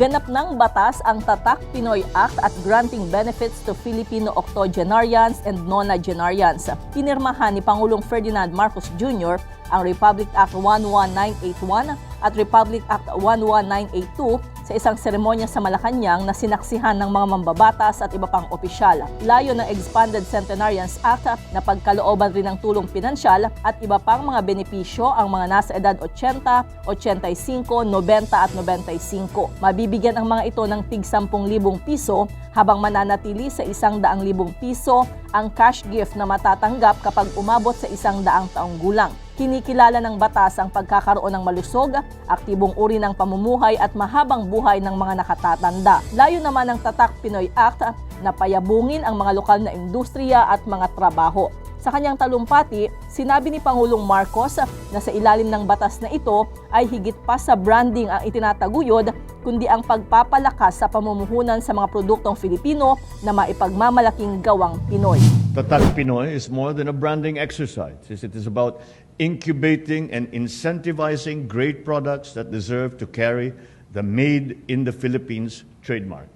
Ganap ng batas ang Tatak Pinoy Act at granting benefits to Filipino octogenarians and nonagenarians. Pinirmahan ni Pangulong Ferdinand Marcos Jr. ang Republic Act 11981 at Republic Act 11982 sa isang seremonya sa Malacanang na sinaksihan ng mga mambabatas at iba pang opisyal. Layo ng Expanded Centenarians Act na pagkalooban rin ng tulong pinansyal at iba pang mga benepisyo ang mga nasa edad 80, 85, 90 at 95. Mabibigyan ang mga ito ng tig 10,000 piso habang mananatili sa 100,000 piso ang cash gift na matatanggap kapag umabot sa 100 taong gulang. Kinikilala ng batas ang pagkakaroon ng malusog, aktibong uri ng pamumuhay at mahabang buhay ng mga nakatatanda. Layo naman ng Tatak Pinoy Act na payabungin ang mga lokal na industriya at mga trabaho. Sa kanyang talumpati, sinabi ni Pangulong Marcos na sa ilalim ng batas na ito ay higit pa sa branding ang itinataguyod kundi ang pagpapalakas sa pamumuhunan sa mga produktong Filipino na maipagmamalaking gawang Pinoy. Tatak Pinoy is more than a branding exercise. It is about incubating and incentivizing great products that deserve to carry the Made in the Philippines trademark.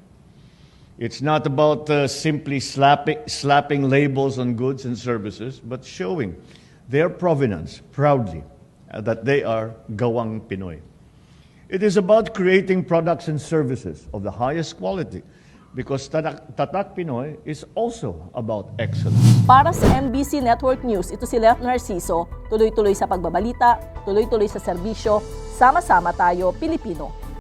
It's not about uh, simply slapping, slapping labels on goods and services, but showing their provenance proudly uh, that they are Gawang Pinoy. It is about creating products and services of the highest quality because Tatak, Tatak Pinoy is also about excellence. Para sa MBC Network News, ito si Left Narciso, tuloy-tuloy sa pagbabalita, tuloy-tuloy sa serbisyo, sama-sama tayo, Pilipino.